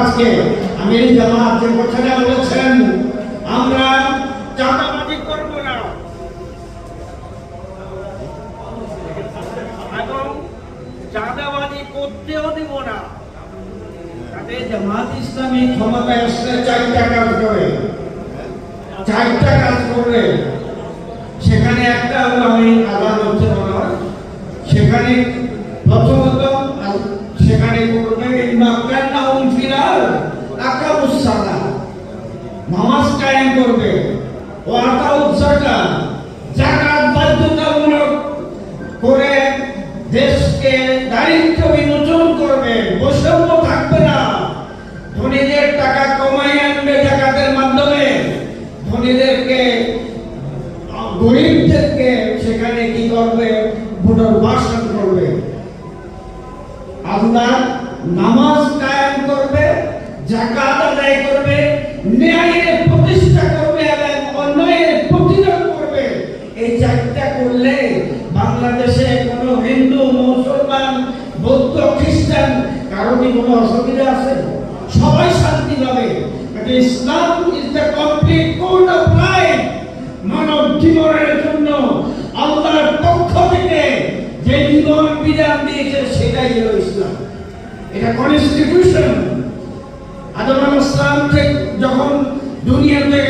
জামাতকে আমির জামাত যে কথাটা বলেছেন, আমরা চাঁদাবাজি করব না। এবং করতেও না। জামাত ইসলামী ক্ষমতায় আসলে চারটা কাজ করে। চারটা কাজ করবে সেখানে একটা হলো আমি আলাদা হচ্ছে সেখানে প্রথমত সেখানে করবে নামাজ কায়েম করবে। ও আতাউস যাকাত যাকাত বাধ্যতামূলক করে দেশকে দারিদ্র বিমোচন করবে। বৈষম্য থাকবে না। ধনীদের টাকা কমাই আনবে জাকাতের মাধ্যমে। ধনীদেরকে, গরিবদেরকে সেখানে কি করবে? পুনর্বাসন করবে। আল্লাহ নামাজ কায়েম করবে, জাকাত আদায় করবে বাংলাদেশে কোনো হিন্দু, মুসলমান, বৌদ্ধ, খ্রিস্টান কারও কি কোনো অসুবিধা আছে? সবাই শান্তি পাবে। Islam is the complete code of life মানব জীবনের জন্য। আল্লাহর পক্ষ থেকে যে জীবন বিধান দিয়েছে, সেটাই হলো ইসলাম। এটা কনস্টিটিউশন আদম আলাইহিস সালাম যখন দুনিয়া থেকে